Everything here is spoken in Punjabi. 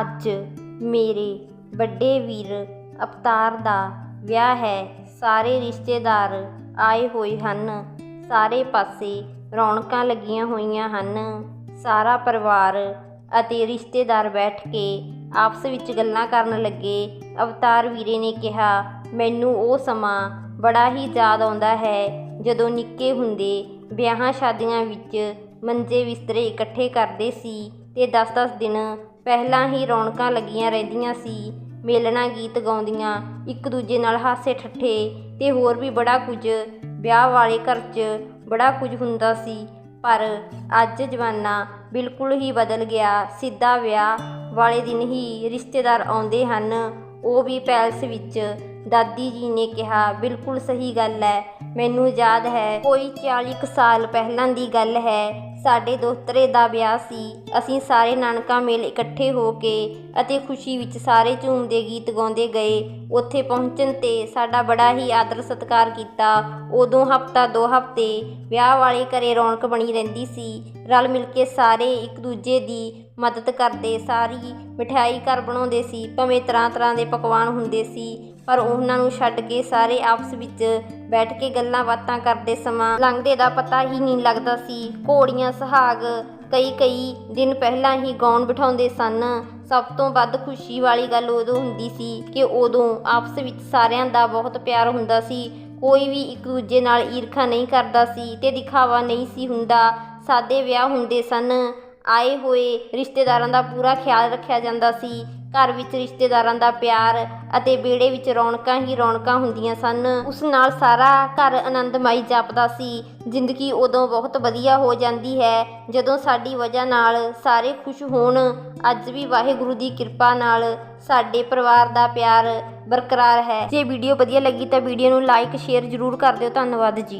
ਅੱਜ ਮੇਰੇ ਵੱਡੇ ਵੀਰ ਅਵਤਾਰ ਦਾ ਵਿਆਹ ਹੈ। ਸਾਰੇ ਰਿਸ਼ਤੇਦਾਰ ਆਏ ਹੋਏ ਹਨ। ਸਾਰੇ ਪਾਸੇ ਰੌਣਕਾਂ ਲੱਗੀਆਂ ਹੋਈਆਂ ਹਨ। ਸਾਰਾ ਪਰਿਵਾਰ ਅਤੇ ਰਿਸ਼ਤੇਦਾਰ ਬੈਠ ਕੇ ਆਪਸ ਵਿੱਚ ਗੱਲਾਂ ਕਰਨ ਲੱਗੇ। ਅਵਤਾਰ ਵੀਰੇ ਨੇ ਕਿਹਾ, ਮੈਨੂੰ ਉਹ ਸਮਾਂ ਬੜਾ ਹੀ ਯਾਦ ਆਉਂਦਾ ਹੈ ਜਦੋਂ ਨਿੱਕੇ ਹੁੰਦੇ ਵਿਆਹਾਂ ਸ਼ਾਦੀਆਂ ਵਿੱਚ ਮੰਜੇ ਬਿਸਤਰੇ ਇਕੱਠੇ ਕਰਦੇ ਸੀ ਤੇ 10-10 ਦਿਨ ਪਹਿਲਾਂ ਹੀ ਰੌਣਕਾਂ ਲੱਗੀਆਂ ਰਹਿੰਦੀਆਂ ਸੀ, ਮੇਲਣਾ ਗੀਤ ਗਾਉਂਦੀਆਂ, ਇੱਕ ਦੂਜੇ ਨਾਲ ਹਾਸੇ ਠੱਠੇ ਤੇ ਹੋਰ ਵੀ ਬੜਾ ਕੁਝ, ਵਿਆਹ ਵਾਲੇ ਘਰ 'ਚ ਬੜਾ ਕੁਝ ਹੁੰਦਾ ਸੀ, ਪਰ ਅੱਜ ਜ਼ਮਾਨਾ ਬਿਲਕੁਲ ਹੀ ਬਦਲ ਗਿਆ, ਸਿੱਧਾ ਵਿਆਹ ਵਾਲੇ ਦਿਨ ਹੀ ਰਿਸ਼ਤੇਦਾਰ ਆਉਂਦੇ ਹਨ। ਉਹ ਵੀ ਪੈਲਸ ਵਿੱਚ, ਦਾਦੀ ਜੀ ਨੇ ਕਿਹਾ, ਬਿਲਕੁਲ ਸਹੀ ਗੱਲ ਹੈ, ਮੈਨੂੰ ਯਾਦ ਹੈ, ਕੋਈ 40 ਕੁ ਸਾਲ ਪਹਿਲਾਂ ਦੀ ਗੱਲ ਹੈ ਸਾਡੇ ਦੋਤਰੇ ਦਾ ਵਿਆਹ ਸੀ। ਅਸੀਂ ਸਾਰੇ ਨਾਨਕਾ ਮੇਲ ਇਕੱਠੇ ਹੋ ਕੇ ਅਤੇ ਖੁਸ਼ੀ ਵਿੱਚ ਸਾਰੇ ਝੂਮਦੇ ਗੀਤ ਗਾਉਂਦੇ ਗਏ। ਉੱਥੇ ਪਹੁੰਚਣ ਤੇ ਸਾਡਾ ਬੜਾ ਹੀ ਆਦਰ ਸਤਿਕਾਰ ਕੀਤਾ। ਉਦੋਂ ਹਫਤਾ ਦੋ ਹਫ਼ਤੇ ਵਿਆਹ ਵਾਲੇ ਘਰੇ ਰੌਣਕ ਬਣੀ ਰਹਿੰਦੀ ਸੀ। ਰਲ ਮਿਲ ਕੇ ਸਾਰੇ ਇੱਕ ਦੂਜੇ ਦੀ ਮਦਦ ਕਰਦੇ, ਸਾਰੀ ਮਠਿਆਈ ਘਰ ਬਣਾਉਂਦੇ ਸੀ, ਭਾਵੇਂ ਤਰ੍ਹਾਂ ਤਰ੍ਹਾਂ ਦੇ ਪਕਵਾਨ ਹੁੰਦੇ ਸੀ, ਪਰ ਉਹਨਾਂ ਨੂੰ ਛੱਡ ਕੇ ਸਾਰੇ ਆਪਸ ਵਿੱਚ ਬੈਠ ਕੇ ਗੱਲਾਂ ਬਾਤਾਂ ਕਰਦੇ ਸਮਾਂ ਲੰਘਦੇ ਦਾ ਪਤਾ ਹੀ ਨਹੀਂ ਲੱਗਦਾ ਸੀ। ਘੋੜੀਆਂ ਸੁਹਾਗ ਕਈ ਕਈ ਦਿਨ ਪਹਿਲਾਂ ਹੀ ਗਾਉਣ ਬਿਠਾਉਂਦੇ ਸਨ। ਸਭ ਤੋਂ ਵੱਧ ਖੁਸ਼ੀ ਵਾਲੀ ਗੱਲ ਉਦੋਂ ਹੁੰਦੀ ਸੀ ਕਿ ਉਦੋਂ ਆਪਸ ਵਿੱਚ ਸਾਰਿਆਂ ਦਾ ਬਹੁਤ ਪਿਆਰ ਹੁੰਦਾ ਸੀ। ਕੋਈ ਵੀ ਇੱਕ ਦੂਜੇ ਨਾਲ ਈਰਖਾ ਨਹੀਂ ਕਰਦਾ ਸੀ ਤੇ ਦਿਖਾਵਾ ਨਹੀਂ ਸੀ ਹੁੰਦਾ। ਸਾਦੇ ਵਿਆਹ ਹੁੰਦੇ ਸਨ। ਆਏ ਹੋਏ ਰਿਸ਼ਤੇਦਾਰਾਂ ਦਾ ਪੂਰਾ ਖਿਆਲ ਰੱਖਿਆ ਜਾਂਦਾ ਸੀ। ਘਰ ਵਿੱਚ ਰਿਸ਼ਤੇਦਾਰਾਂ ਦਾ ਪਿਆਰ ਅਤੇ ਵਿਹੜੇ ਵਿੱਚ ਰੌਣਕਾਂ ਹੀ ਰੌਣਕਾਂ ਹੁੰਦੀਆਂ ਸਨ। ਉਸ ਨਾਲ ਸਾਰਾ ਘਰ ਆਨੰਦਮਈ ਜਾਪਦਾ ਸੀ। ਜ਼ਿੰਦਗੀ ਉਦੋਂ ਬਹੁਤ ਵਧੀਆ ਹੋ ਜਾਂਦੀ ਹੈ, ਜਦੋਂ ਸਾਡੀ ਵਜ੍ਹਾ ਨਾਲ ਸਾਰੇ ਖੁਸ਼ ਹੋਣ। ਅੱਜ ਵੀ ਵਾਹਿਗੁਰੂ ਦੀ ਕਿਰਪਾ ਨਾਲ ਸਾਡੇ ਪਰਿਵਾਰ ਦਾ ਪਿਆਰ ਬਰਕਰਾਰ ਹੈ। ਜੇ ਵੀਡੀਓ ਵਧੀਆ ਲੱਗੀ ਤਾਂ ਵੀਡੀਓ ਨੂੰ ਲਾਈਕ, ਸ਼ੇਅਰ ਜ਼ਰੂਰ ਕਰ ਦਿਓ। ਧੰਨਵਾਦ ਜੀ।